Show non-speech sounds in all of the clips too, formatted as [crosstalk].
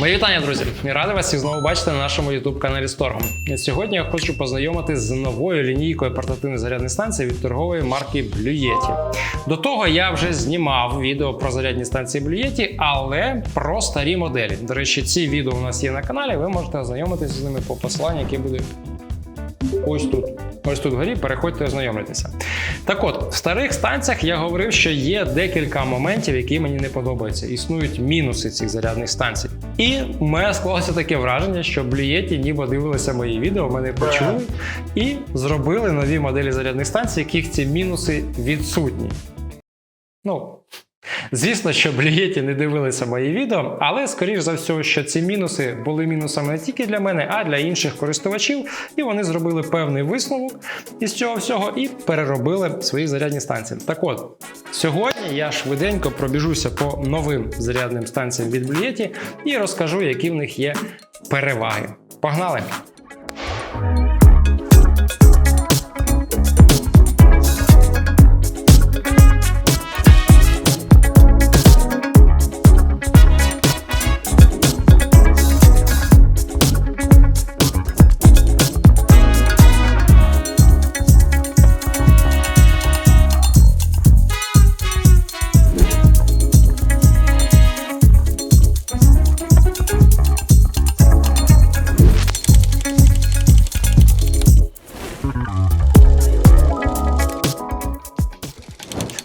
Мої вітання, друзі! Радий вас всіх знову бачити на нашому youtube каналі Сторгом. Сьогодні я хочу познайомити з новою лінійкою портативної зарядних станцій від торгової марки Blue До того я вже знімав відео про зарядні станції Yeti, але про старі моделі. До речі, ці відео у нас є на каналі. Ви можете ознайомитися з ними по посиланню, яке буде ось тут. Ось тут вгорі, переходьте ознайомитися. Так от, в старих станціях я говорив, що є декілька моментів, які мені не подобаються. Існують мінуси цих зарядних станцій. І у мене склалося таке враження, що блієті ніби дивилися мої відео, мене почули і зробили нові моделі зарядних станцій, яких ці мінуси відсутні. Ну, Звісно, що блієті не дивилися мої відео, але скоріш за все, що ці мінуси були мінусами не тільки для мене, а для інших користувачів, і вони зробили певний висновок із цього всього і переробили свої зарядні станції. Так от, сьогодні я швиденько пробіжуся по новим зарядним станціям від блієті і розкажу, які в них є переваги. Погнали!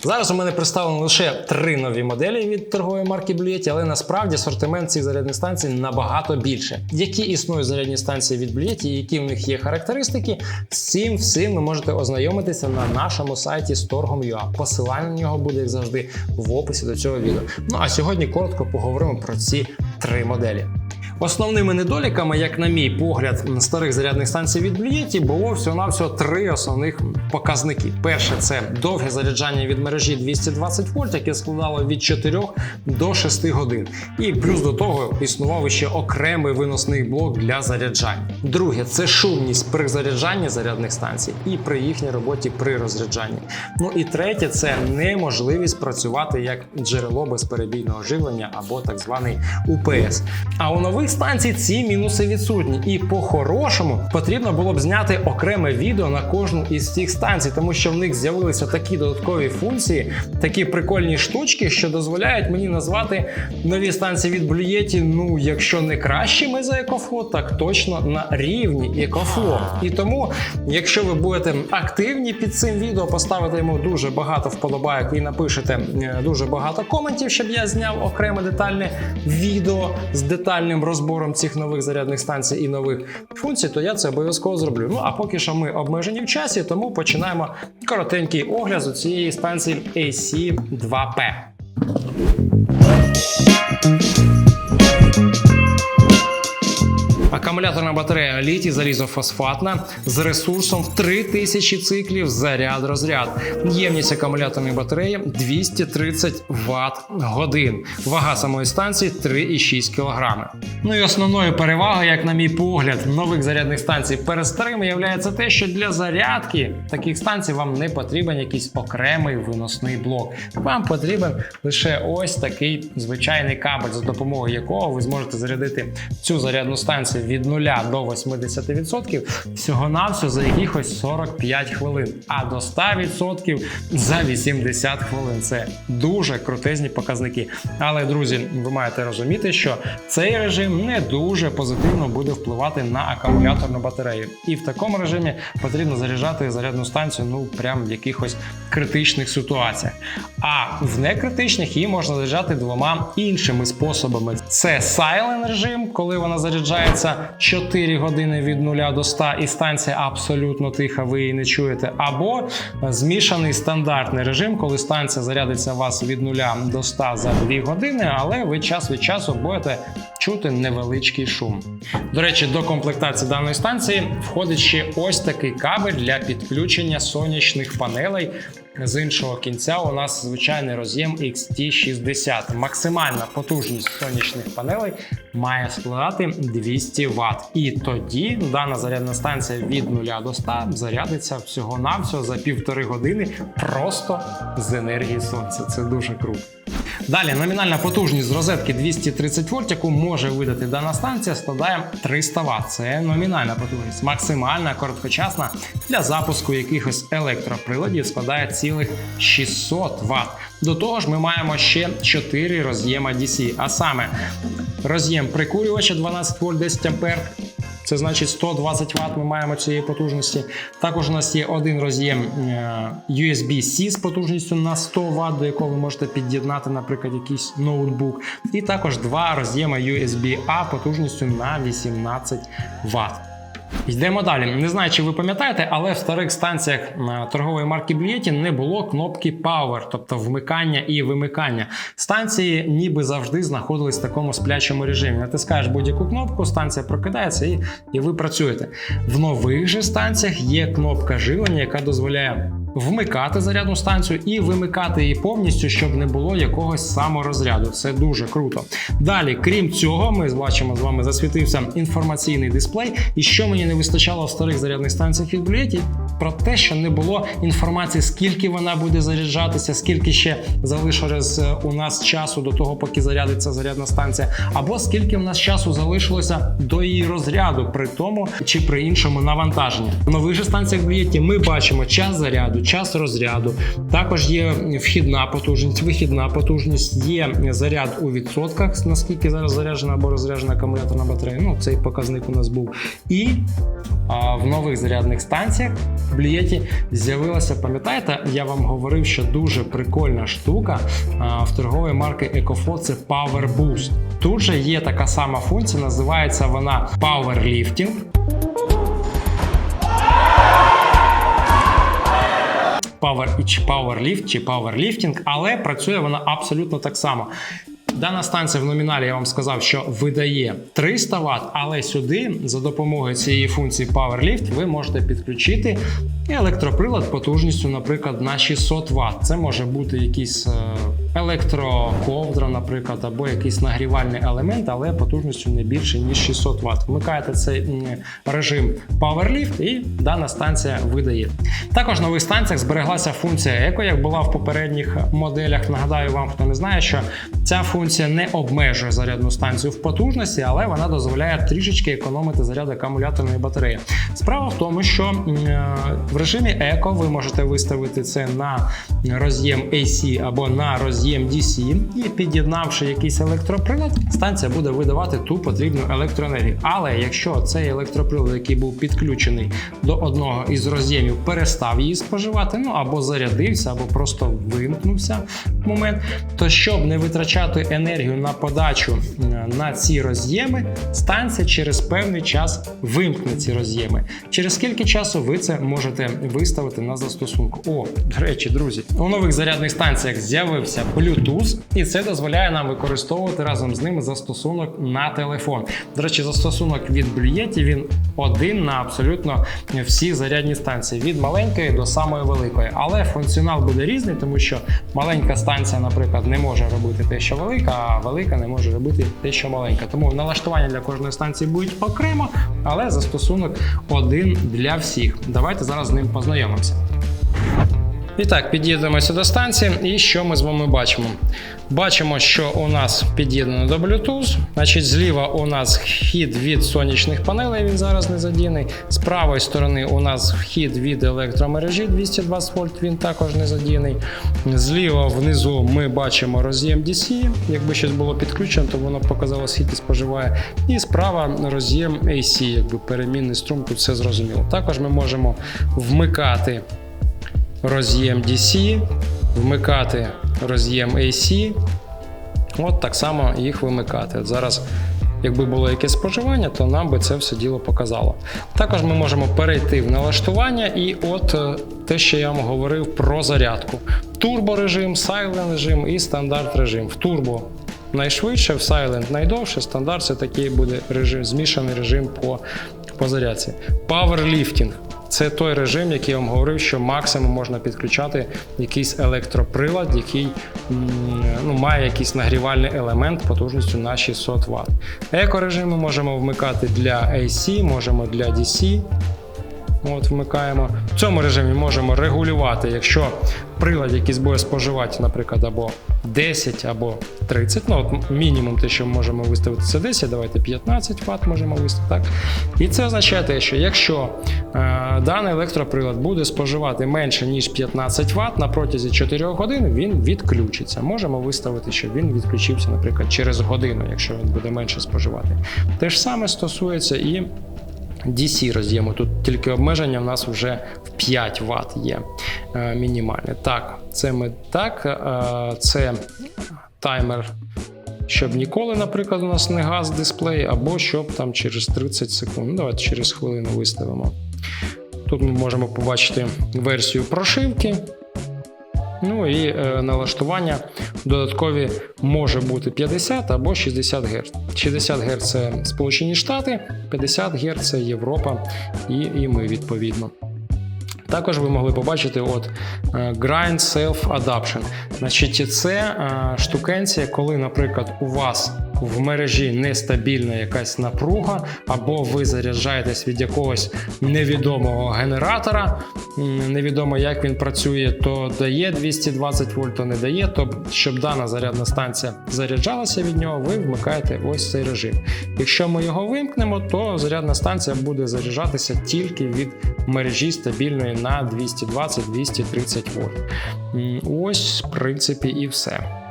Зараз у мене представлено лише три нові моделі від торгової марки Blue але насправді асортимент цих зарядних станцій набагато більше. Які існують зарядні станції від Blue і які в них є характеристики, цим всім ви можете ознайомитися на нашому сайті Storgom.ua. Посилання на нього буде, як завжди, в описі до цього відео. Ну а сьогодні коротко поговоримо про ці три моделі. Основними недоліками, як на мій погляд, старих зарядних станцій від Blue було всього-навсього три основних показники. Перше це довге заряджання від мережі 220 вольт, яке складало від 4 до 6 годин. І плюс до того існував ще окремий виносний блок для заряджання. Друге це шумність при заряджанні зарядних станцій і при їхній роботі при розряджанні. Ну і третє це неможливість працювати як джерело безперебійного живлення або так званий УПС. А у нових станцій ці мінуси відсутні. І по-хорошому потрібно було б зняти окреме відео на кожну із цих станцій, тому що в них з'явилися такі додаткові функції, такі прикольні штучки, що дозволяють мені назвати нові станції від Блюєті, ну, якщо не кращими за екофло, так точно на рівні екофло. І тому, якщо ви будете активні під цим відео, поставите йому дуже багато вподобайок і напишете е, дуже багато коментів, щоб я зняв окреме детальне відео з детальним розбором цих нових зарядних станцій і нових функцій, то я це обов'язково зроблю. Ну а поки що ми обмежені в часі, тому починаємо коротенький огляд з цієї станції AC2P. Акумуляторна батарея літій залізофосфатна з ресурсом в 3000 циклів заряд-розряд. Ємність акумуляторної батареї 230 Вт годин. Вага самої станції 3,6 кг. Ну і основною перевагою, як на мій погляд, нових зарядних станцій перед старими є те, що для зарядки таких станцій вам не потрібен якийсь окремий виносний блок. Вам потрібен лише ось такий звичайний кабель, за допомогою якого ви зможете зарядити цю зарядну станцію від 0 до 80% всього-навсього за якихось 45 хвилин, а до 100% за 80 хвилин. Це дуже крутезні показники. Але, друзі, ви маєте розуміти, що цей режим не дуже позитивно буде впливати на акумуляторну батарею. І в такому режимі потрібно заряджати зарядну станцію ну прям в якихось критичних ситуаціях. А в некритичних її можна заряджати двома іншими способами: це silent режим, коли вона заряджається 4 години від 0 до 100 і станція абсолютно тиха, ви її не чуєте. Або змішаний стандартний режим, коли станція зарядиться вас від 0 до 100 за 2 години, але ви час від часу будете чути невеличкий шум. До речі, до комплектації даної станції входить ще ось такий кабель для підключення сонячних панелей. З іншого кінця у нас звичайний роз'єм XT60. Максимальна потужність сонячних панелей має складати 200 Вт. І тоді дана зарядна станція від 0 до 100 зарядиться всього-навсього за півтори години просто з енергії сонця. Це дуже круто. Далі номінальна потужність з розетки 230 вольт, яку може видати дана станція, складає 300 Вт. Це номінальна потужність, максимальна короткочасна для запуску якихось електроприладів складає цілих 600 Вт. До того ж, ми маємо ще 4 роз'єма DC, а саме роз'єм прикурювача 12 вольт 10 ампер. Це значить 120 Вт ми маємо цієї потужності. Також у нас є один роз'єм е, USB-C з потужністю на 100 Вт, до якого ви можете під'єднати, наприклад, якийсь ноутбук. І також два роз'єми USB-A потужністю на 18 Вт. Йдемо далі. Не знаю, чи ви пам'ятаєте, але в старих станціях е, торгової марки Блієті не було кнопки Power, тобто вмикання і вимикання. Станції ніби завжди знаходились в такому сплячому режимі. Натискаєш будь-яку кнопку, станція прокидається і, і ви працюєте. В нових же станціях є кнопка живлення, яка дозволяє вмикати зарядну станцію і вимикати її повністю, щоб не було якогось саморозряду. Це дуже круто. Далі, крім цього, ми бачимо з вами засвітився інформаційний дисплей. І що мені не вистачало в старих зарядних станціях від Bluetooth, про те, що не було інформації, скільки вона буде заряджатися, скільки ще залишилось е, у нас часу до того, поки зарядиться зарядна станція, або скільки в нас часу залишилося до її розряду, при тому чи при іншому навантаженні. В нових же станціях Bluetooth ми бачимо час заряду, час розряду. Також є вхідна потужність, вихідна потужність, є заряд у відсотках, наскільки зараз заряджена або розряджена акумуляторна батарея. Ну, цей показник у нас був. І а, в нових зарядних станціях в Блієті з'явилася, пам'ятаєте, я вам говорив, що дуже прикольна штука а, в торгової марки EcoFlow – це Power Boost. Тут же є така сама функція, називається вона Power Power, чи Powerlift, чи Powerlifting, але працює вона абсолютно так само. Дана станція в номіналі я вам сказав, що видає 300 Вт, але сюди за допомогою цієї функції Power Lift ви можете підключити електроприлад потужністю, наприклад, на 600 Вт. Це може бути якийсь е, електроковдра, наприклад, або якийсь нагрівальний елемент, але потужністю не більше ніж 600 Вт. Вмикаєте цей режим Power Lift і дана станція видає. Також в нових станціях збереглася функція Eco, як була в попередніх моделях. Нагадаю вам, хто не знає, що ця функція не обмежує зарядну станцію в потужності, але вона дозволяє трішечки економити заряд акумуляторної батареї. Справа в тому, що е, в режимі Eco ви можете виставити це на роз'єм AC або на роз'єм DC, і під'єднавши якийсь електроприлад, станція буде видавати ту потрібну електроенергію. Але якщо цей електроприлад, який був підключений до одного із роз'ємів, перестав її споживати, ну або зарядився, або просто вимкнувся в момент, то щоб не витрачати енергію на подачу е, на ці роз'єми, станція через певний час вимкне ці роз'єми. Через скільки часу ви це можете виставити на застосунку? О, до речі, друзі, у нових зарядних станціях з'явився Bluetooth, і це дозволяє нам використовувати разом з ним застосунок на телефон. До речі, застосунок від Bluyeti, він один на абсолютно всі зарядні станції, від маленької до самої великої. Але функціонал буде різний, тому що маленька станція, наприклад, не може робити те, що велика, а велика не може робити те, що маленька. Тому налаштування для кожної станції будуть окремо, але застосунок один для всіх. Давайте зараз з ним познайомимося. І так, під'єднуємося до станції, і що ми з вами бачимо? Бачимо, що у нас під'єднано до Bluetooth. Значить, зліва у нас вхід від сонячних панелей, він зараз не задіяний. З правої сторони у нас вхід від електромережі 220 вольт, він також не задіяний. Зліва внизу ми бачимо роз'єм DC. Якби щось було підключено, то воно показало, скільки споживає. І справа роз'єм AC, якби перемінний струм, тут все зрозуміло. Також ми можемо вмикати роз'єм DC, вмикати роз'єм AC. От так само їх вимикати. От зараз, якби було якесь споживання, то нам би це все діло показало. Також ми можемо перейти в налаштування, і от е, те, що я вам говорив про зарядку: турбо режим, silent режим і стандарт режим. В турбо найшвидше, в silent найдовше, стандарт це такий буде режим, змішаний режим по, по зарядці. Powerlifting це той режим, який я вам говорив, що максимум можна підключати якийсь електроприлад, який ну, має якийсь нагрівальний елемент потужністю на 600 Вт. Еко-режим ми можемо вмикати для AC, можемо для DC. От вмикаємо. В цьому режимі можемо регулювати, якщо прилад якийсь буде споживати, наприклад, або 10, або 30. Ну, от мінімум те, що ми можемо виставити, це 10, давайте 15 Вт можемо виставити. Так? І це означає те, що якщо е, даний електроприлад буде споживати менше, ніж 15 Вт на протязі 4 годин, він відключиться. Можемо виставити, щоб він відключився, наприклад, через годину, якщо він буде менше споживати. Те ж саме стосується і DC роз'єму. Тут тільки обмеження в нас вже в 5 Вт є е, мінімальне. Так, це ми так. Е, це таймер, щоб ніколи, наприклад, у нас не газ дисплей, або щоб там через 30 секунд. Ну, давайте через хвилину виставимо. Тут ми можемо побачити версію прошивки. Ну і е, налаштування додаткові може бути 50 або 60 Гц. 60 Гц це Сполучені Штати, 50 Гц це Європа і, і ми відповідно. Також ви могли побачити от е, Grind Self Adaption. Значить, це е, штукенція, коли, наприклад, у вас в мережі нестабільна якась напруга, або ви заряджаєтесь від якогось невідомого генератора, невідомо як він працює, то дає 220 вольт, то не дає. То щоб дана зарядна станція заряджалася від нього, ви вмикаєте ось цей режим. Якщо ми його вимкнемо, то зарядна станція буде заряджатися тільки від мережі стабільної на 220-230 вольт. Ось, в принципі, і все.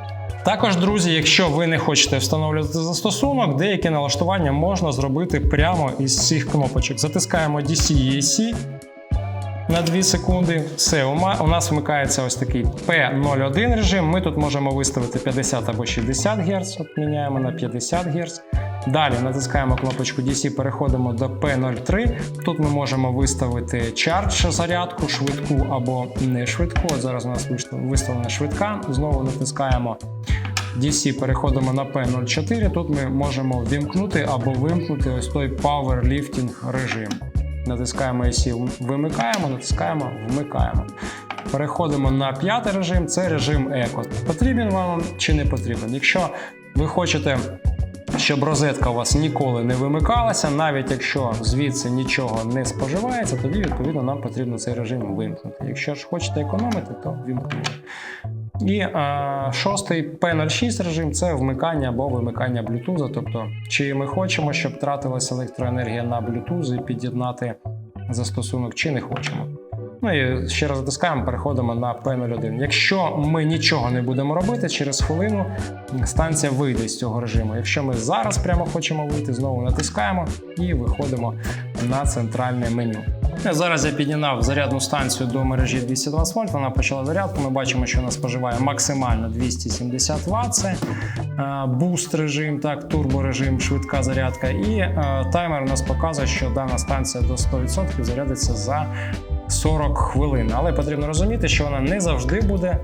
Також, друзі, якщо ви не хочете встановлювати застосунок, деякі налаштування можна зробити прямо із цих кнопочок. Затискаємо DC EC на 2 секунди. Все, у нас вмикається ось такий P01 режим. Ми тут можемо виставити 50 або 60 Гц, от міняємо на 50 Гц. Далі натискаємо кнопочку DC, переходимо до P03. Тут ми можемо виставити чардж зарядку, швидку або не швидку. Зараз у нас виставлена швидка. Знову натискаємо DC, переходимо на P04. Тут ми можемо ввімкнути або вимкнути ось той Powerlifting режим. Натискаємо AC, вимикаємо, натискаємо, вмикаємо. Переходимо на п'ятий режим, це режим еко. Потрібен вам чи не потрібен? Якщо ви хочете щоб розетка у вас ніколи не вимикалася, навіть якщо звідси нічого не споживається, тоді відповідно нам потрібно цей режим вимкнути. Якщо ж хочете економити, то вімкнули. І е, шостий P06 режим це вмикання або вимикання Bluetooth. Тобто, чи ми хочемо, щоб тратилася електроенергія на Bluetooth і під'єднати застосунок, чи не хочемо. Ну і ще раз затискаємо, переходимо на P01. Якщо ми нічого не будемо робити, через хвилину станція вийде з цього режиму. Якщо ми зараз прямо хочемо вийти, знову натискаємо і виходимо на центральне меню. Зараз я підігнав зарядну станцію до мережі 220 вольт. Вона почала зарядку. Ми бачимо, що вона споживає максимально 270 Вт. Це е, буст режим, так, турбо режим, швидка зарядка. І е, таймер у нас показує, що дана станція до 100% зарядиться за 40 хвилин. Але потрібно розуміти, що вона не завжди буде е,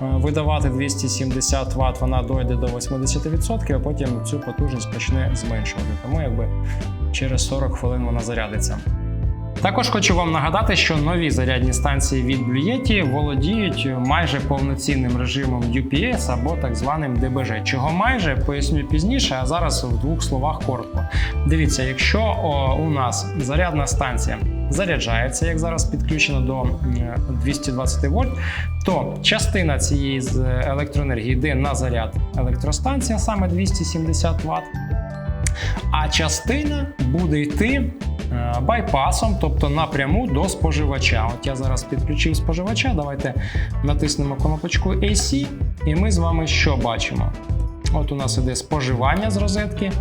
видавати 270 Вт, вона дойде до 80%, а потім цю потужність почне зменшувати. Тому якби через 40 хвилин вона зарядиться. Також хочу вам нагадати, що нові зарядні станції від Blue володіють майже повноцінним режимом UPS або так званим DBG. Чого майже поясню пізніше, а зараз в двох словах коротко. Дивіться, якщо у нас зарядна станція заряджається, як зараз підключена до 220 вольт, то частина цієї з електроенергії йде на заряд електростанція, саме 270 Вт, а частина буде йти е, байпасом, тобто напряму до споживача. От я зараз підключив споживача. Давайте натиснемо кнопочку AC, і ми з вами що бачимо? От у нас іде споживання з розетки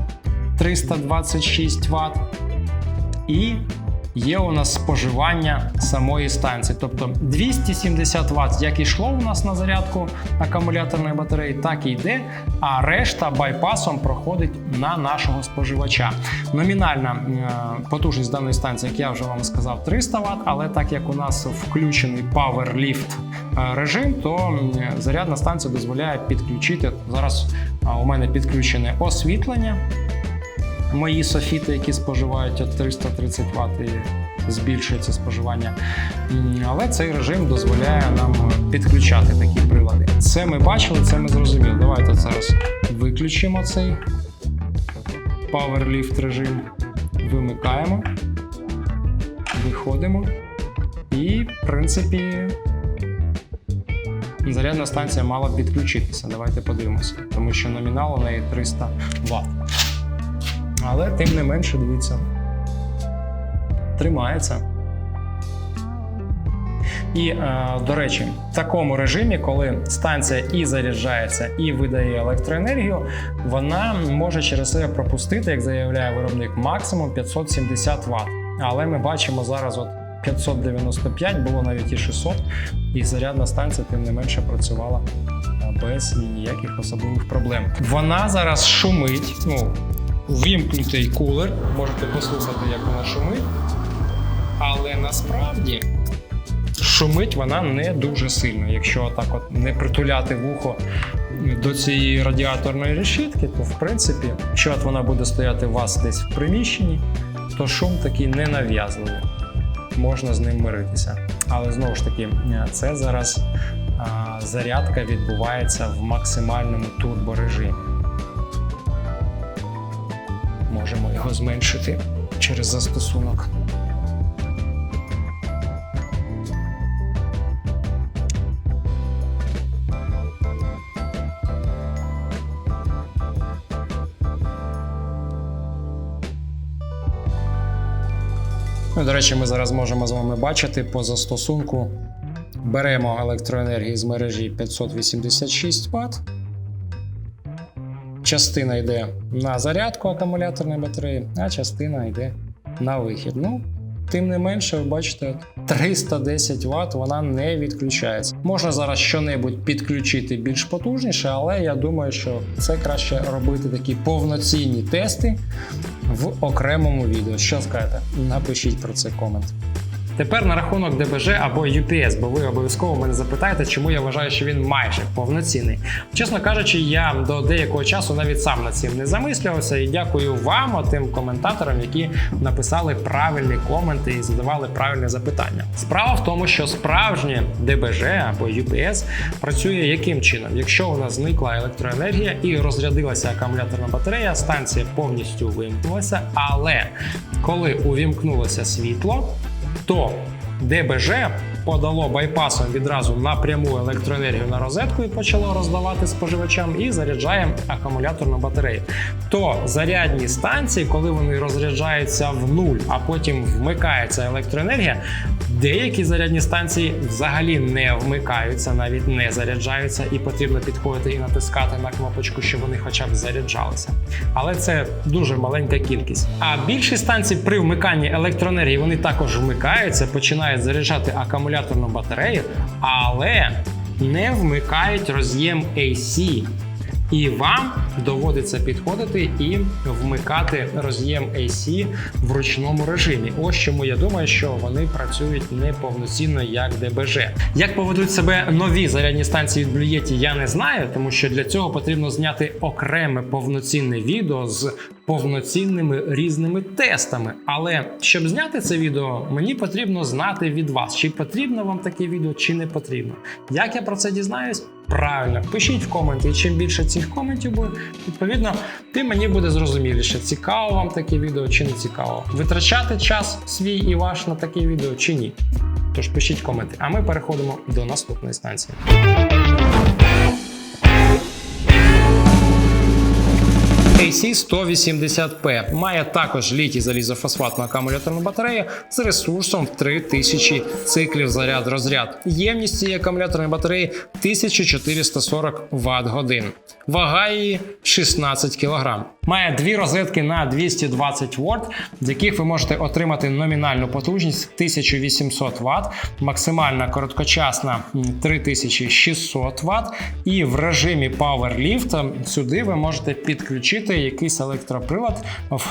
326 Вт. І є у нас споживання самої станції. Тобто 270 Вт, як йшло у нас на зарядку акумуляторної батареї, так і йде, а решта байпасом проходить на нашого споживача. Номінальна е, потужність даної станції, як я вже вам сказав, 300 Вт, але так як у нас включений Power Lift е, режим, то зарядна станція дозволяє підключити. Зараз у мене підключене освітлення мої софіти, які споживають от 330 Вт збільшується споживання. Але цей режим дозволяє нам підключати такі прилади. Це ми бачили, це ми зрозуміли. Давайте зараз виключимо цей Power Lift режим, вимикаємо. Виходимо. І, в принципі, зарядна станція мала підключитися. Давайте подивимося. Тому що номінал у неї 300 Вт. Але тим не менше, дивіться, тримається. І, е, до речі, в такому режимі, коли станція і заряджається, і видає електроенергію, вона може через себе пропустити, як заявляє виробник, максимум 570 Вт. Але ми бачимо зараз от 595, було навіть і 600, і зарядна станція, тим не менше, працювала е, без ніяких особливих проблем. Вона зараз шумить. Ну, ввімкнутий кулер, можете послухати, як вона шумить. Але насправді шумить вона не дуже сильно. Якщо так от не притуляти вухо до цієї радіаторної решітки, то в принципі, якщо от вона буде стояти у вас десь в приміщенні, то шум такий ненав'язливий. Можна з ним миритися. Але знову ж таки, це зараз а, зарядка відбувається в максимальному турборежимі. Можемо його зменшити через застосунок. Ну, до речі, ми зараз можемо з вами бачити по застосунку. Беремо електроенергію з мережі 586 Вт. Частина йде на зарядку акумуляторної батареї, а частина йде на вихід. Ну, тим не менше, ви бачите, 310 Вт вона не відключається. Можна зараз щонебудь підключити більш потужніше, але я думаю, що це краще робити такі повноцінні тести в окремому відео. Що скажете? Напишіть про це комент. Тепер на рахунок ДБЖ або UPS, бо ви обов'язково мене запитаєте, чому я вважаю, що він майже повноцінний. Чесно кажучи, я до деякого часу навіть сам над цим не замислювався і дякую вам, тим коментаторам, які написали правильні коменти і задавали правильне запитання. Справа в тому, що справжнє ДБЖ або UPS працює яким чином? Якщо у нас зникла електроенергія і розрядилася акумуляторна батарея, станція повністю вимкнулася, але коли увімкнулося світло, то ДБЖ подало байпасом відразу напряму електроенергію на розетку і почало роздавати споживачам і заряджає акумуляторну батарею. То зарядні станції, коли вони розряджаються в нуль, а потім вмикається електроенергія, деякі зарядні станції взагалі не вмикаються, навіть не заряджаються, і потрібно підходити і натискати на кнопочку, щоб вони хоча б заряджалися. Але це дуже маленька кількість. А більшість станцій при вмиканні електроенергії вони також вмикаються, починають заряджати акумуляторну батарею, але не вмикають роз'єм AC. І вам доводиться підходити і вмикати роз'єм AC в ручному режимі. Ось чому я думаю, що вони працюють неповноцінно як ДБЖ. Як поведуть себе нові зарядні станції від Yeti, я не знаю, тому що для цього потрібно зняти окреме повноцінне відео з повноцінними різними тестами. Але щоб зняти це відео, мені потрібно знати від вас, чи потрібно вам таке відео, чи не потрібно. Як я про це дізнаюсь? Правильно, пишіть в коменти, і чим більше цих коментів буде, відповідно, тим мені буде зрозуміліше, цікаво вам таке відео чи не цікаво. Витрачати час свій і ваш на таке відео чи ні. Тож пишіть коменти, а ми переходимо до наступної станції. AC180P має також літій залізофосфатну акумуляторну батарею з ресурсом в 3000 циклів заряд розряд. Ємність цієї акумуляторної батареї 1440 Вт годин. Вага її 16 кг. Має дві розетки на 220 вольт, з яких ви можете отримати номінальну потужність 1800 Вт, максимальна короткочасна 3600 Вт. І в режимі Power Lift сюди ви можете підключити якийсь електроприлад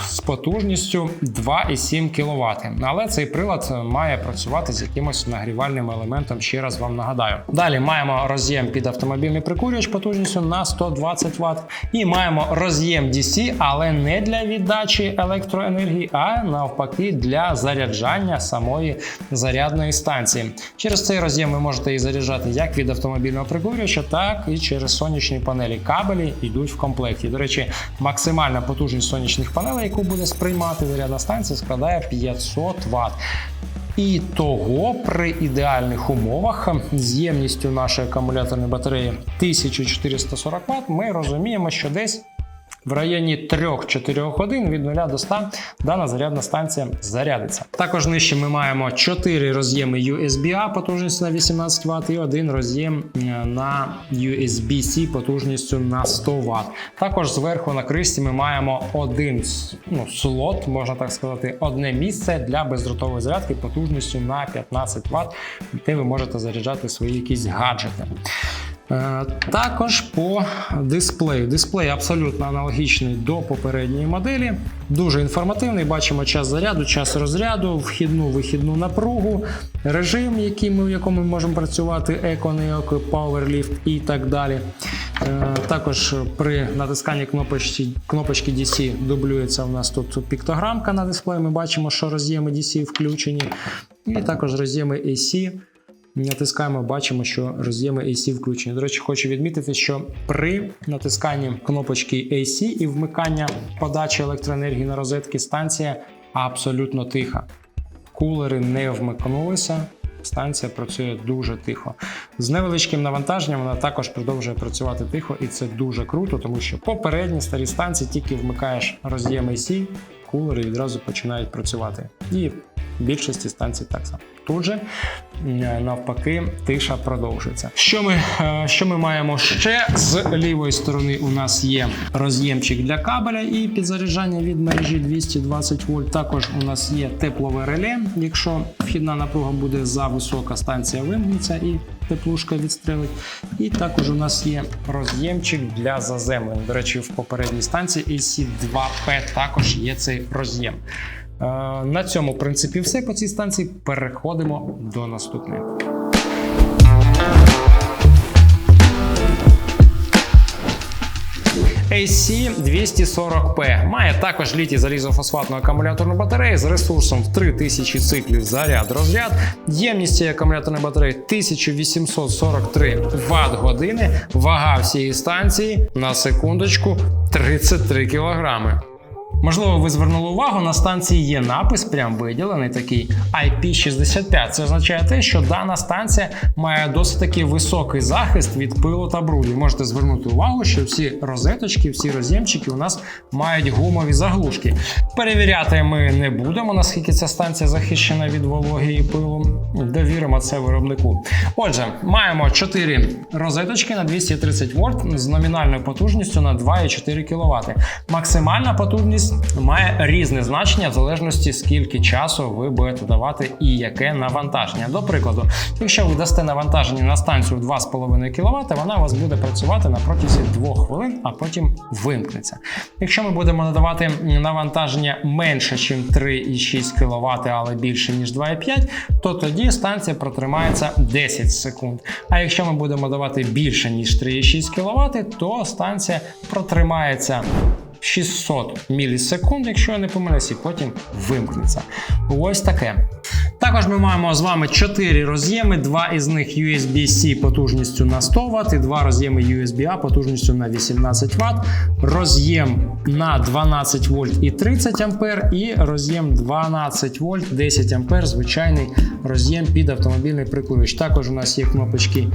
з потужністю 2,7 кВт. Але цей прилад має працювати з якимось нагрівальним елементом. Ще раз вам нагадаю. Далі маємо роз'єм під автомобільний прикурювач потужністю на 120 Вт. І маємо роз'єм DC, але не для віддачі електроенергії, а навпаки для заряджання самої зарядної станції. Через цей роз'єм ви можете її заряджати як від автомобільного прикурювача, так і через сонячні панелі. Кабелі йдуть в комплекті. До речі, максимальна потужність сонячних панелей, яку буде сприймати зарядна станція, складає 500 Вт. І того при ідеальних умовах з ємністю нашої акумуляторної батареї 1440 Вт ми розуміємо, що десь в районі 3-4 годин від 0 до 100 дана зарядна станція зарядиться. Також нижче ми маємо 4 роз'єми USB-A потужністю на 18 Вт і один роз'єм е, на USB-C потужністю на 100 Вт. Також зверху на кришці ми маємо один ну, слот, можна так сказати, одне місце для бездротової зарядки потужністю на 15 Вт, де ви можете заряджати свої якісь гаджети. Е, Також по дисплею. Дисплей абсолютно аналогічний до попередньої моделі. Дуже інформативний. Бачимо час заряду, час розряду, вхідну вихідну напругу, режим, який ми, в якому ми можемо працювати, еко, не еко, PowerLift і так далі. Е, Також при натисканні кнопочки, кнопочки DC дублюється у нас тут піктограмка на дисплеї. Ми бачимо, що роз'єми DC включені, і також роз'єми AC. Натискаємо, бачимо, що роз'єми AC включені. До речі, хочу відмітити, що при натисканні кнопочки AC і вмикання подачі електроенергії на розетки станція абсолютно тиха. Кулери не вмикнулися. Станція працює дуже тихо. З невеличким навантаженням вона також продовжує працювати тихо, і це дуже круто, тому що попередні старі станції тільки вмикаєш роз'єм AC, кулери відразу починають працювати. І в більшості станцій так само. Тут же навпаки тиша продовжується. Що ми, е, що ми маємо ще з лівої сторони? У нас є роз'ємчик для кабеля і підзаряджання від мережі 220 вольт. Також у нас є теплове реле. Якщо вхідна напруга буде за висока, станція вимкнеться і теплушка відстрелить. І також у нас є роз'ємчик для заземлень. До речі, в попередній станції AC2P також є цей роз'єм. Е, На цьому, в принципі, все по цій станції. Переходимо до наступної. AC240P має також літій залізофосфатну акумуляторну батарею з ресурсом в 3000 циклів заряд-розряд. Ємність цієї акумуляторної батареї 1843 Вт години. Вага всієї станції на секундочку 33 кілограми. Можливо, ви звернули увагу, на станції є напис, прям виділений такий IP65. Це означає те, що дана станція має досить таки високий захист від пилу та бруду. Можете звернути увагу, що всі розеточки, всі роз'ємчики у нас мають гумові заглушки. Перевіряти ми не будемо, наскільки ця станція захищена від вологи і пилу. Довіримо це виробнику. Отже, маємо 4 розеточки на 230 вольт з номінальною потужністю на 2,4 кВт. Максимальна потужність має різне значення в залежності скільки часу ви будете давати і яке навантаження. До прикладу, якщо ви дасте навантаження на станцію 2,5 кВт, вона у вас буде працювати на протязі 2 хвилин, а потім вимкнеться. Якщо ми будемо надавати навантаження менше, ніж 3,6 кВт, але більше ніж 2,5, то тоді станція протримається 10 секунд. А якщо ми будемо давати більше ніж 3,6 кВт, то станція протримається 600 мілісекунд, якщо я не помиляюсь, і потім вимкнеться. Ось таке. Також ми маємо з вами 4 роз'єми, два із них USB-C потужністю на 100 Вт і два роз'єми USB-A потужністю на 18 Вт, роз'єм на 12 вольт і 30 А, і роз'єм 12 вольт 10 А, звичайний роз'єм під автомобільний приклеювач. Також у нас є кнопочки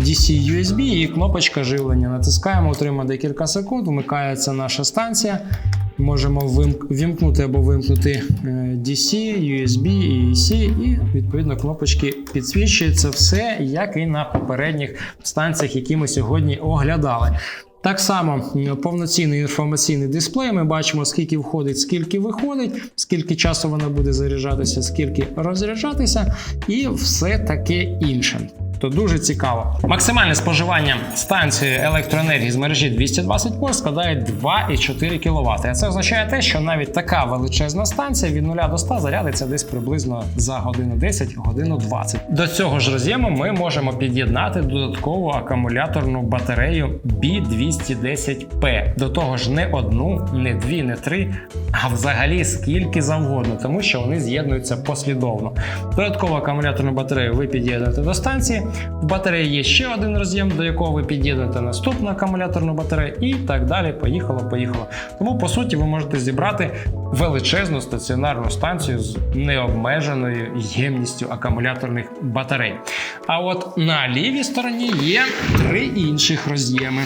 DC USB і кнопочка живлення. Натискаємо, отримає декілька секунд, вмикається наша станція. Можемо вимк- вімкнути або вимкнути е, DC, USB AC, і відповідно кнопочки підсвічується все, як і на попередніх станціях, які ми сьогодні оглядали. Так само повноцінний інформаційний дисплей. Ми бачимо, скільки входить, скільки виходить, скільки часу вона буде заряджатися, скільки розряджатися, і все таке інше. То дуже цікаво. Максимальне споживання станції електроенергії з мережі 220 вольт складає 2,4 кВт. Це означає те, що навіть така величезна станція від 0 до 100 зарядиться десь приблизно за годину 10, годину 20. До цього ж роз'єму ми можемо під'єднати додаткову акумуляторну батарею B210P. До того ж, не одну, не дві, не три, а взагалі скільки завгодно, тому що вони з'єднуються послідовно. Додаткову акумуляторну батарею ви під'єднуєте до станції, В батареї є ще один роз'єм, до якого ви під'єднуєте наступну акумуляторну батарею, і так далі. Поїхало, поїхало. Тому, по суті, ви можете зібрати величезну стаціонарну станцію з необмеженою ємністю акумуляторних батарей. А от на лівій стороні є три інших роз'єми.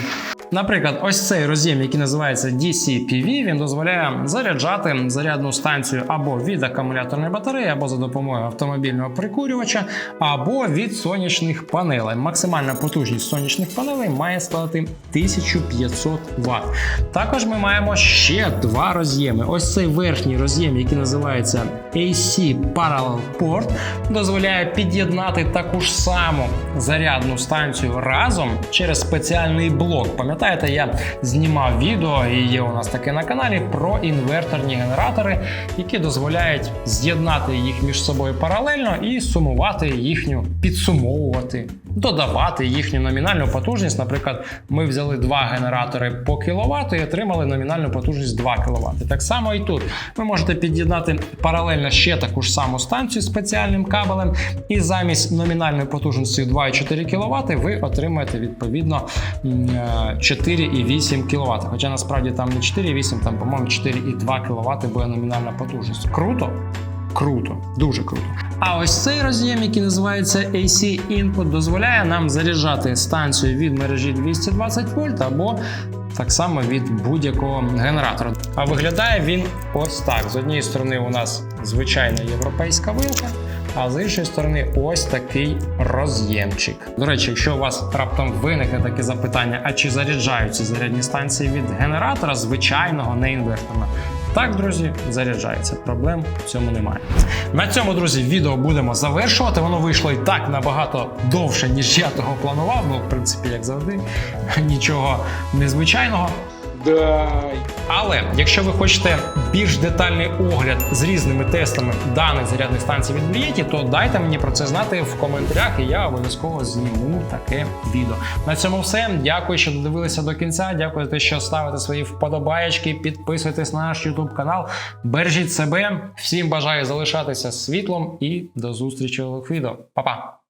Наприклад, ось цей роз'єм, який називається DC-PV, він дозволяє заряджати зарядну станцію або від акумуляторної батареї, або за допомогою автомобільного прикурювача, або від сонячних панелей. Максимальна потужність сонячних панелей має складати 1500 Вт. Також ми маємо ще два роз'єми. Ось цей верхній роз'єм, який називається AC Parallel Port, дозволяє під'єднати таку ж саму зарядну станцію разом через спеціальний блок. Пам'ятаєте, я знімав відео і є у нас таке на каналі про інверторні генератори, які дозволяють з'єднати їх між собою паралельно і сумувати їхню, підсумовувати, додавати їхню номінальну потужність. Наприклад, ми взяли два генератори по кіловату і отримали номінальну потужність 2 кВт. Так само і тут ви можете під'єднати паралельно ще таку ж саму станцію спеціальним кабелем, і замість номінальної потужності 2,4 кВт ви отримаєте відповідно е, 4,8 кВт. Хоча насправді там не 4,8, там, по-моєму, 4,2 кВт буде номінальна потужність. Круто? Круто, дуже круто. А ось цей роз'єм, який називається AC Input, дозволяє нам заряджати станцію від мережі 220 вольт або так само від будь-якого генератора. А виглядає він ось так. З однієї сторони, у нас звичайна європейська вилка. А з іншої сторони, ось такий роз'ємчик. До речі, якщо у вас раптом виникне таке запитання, а чи заряджаються зарядні станції від генератора звичайного, не інверторного? Так, друзі, заряджається. Проблем в цьому немає. На цьому, друзі, відео будемо завершувати. Воно вийшло і так набагато довше, ніж я того планував. Ну, в принципі, як завжди, [laughs] нічого незвичайного. Дай. Але якщо ви хочете більш детальний огляд з різними тестами даних зарядних станцій від Блієті, то дайте мені про це знати в коментарях, і я обов'язково зніму таке відео. На цьому все. Дякую, що додивилися до кінця. Дякую за те, що ставите свої вподобаєчки, підписуйтесь на наш YouTube канал. Бережіть себе. Всім бажаю залишатися світлом і до зустрічі нових відео. Па-па!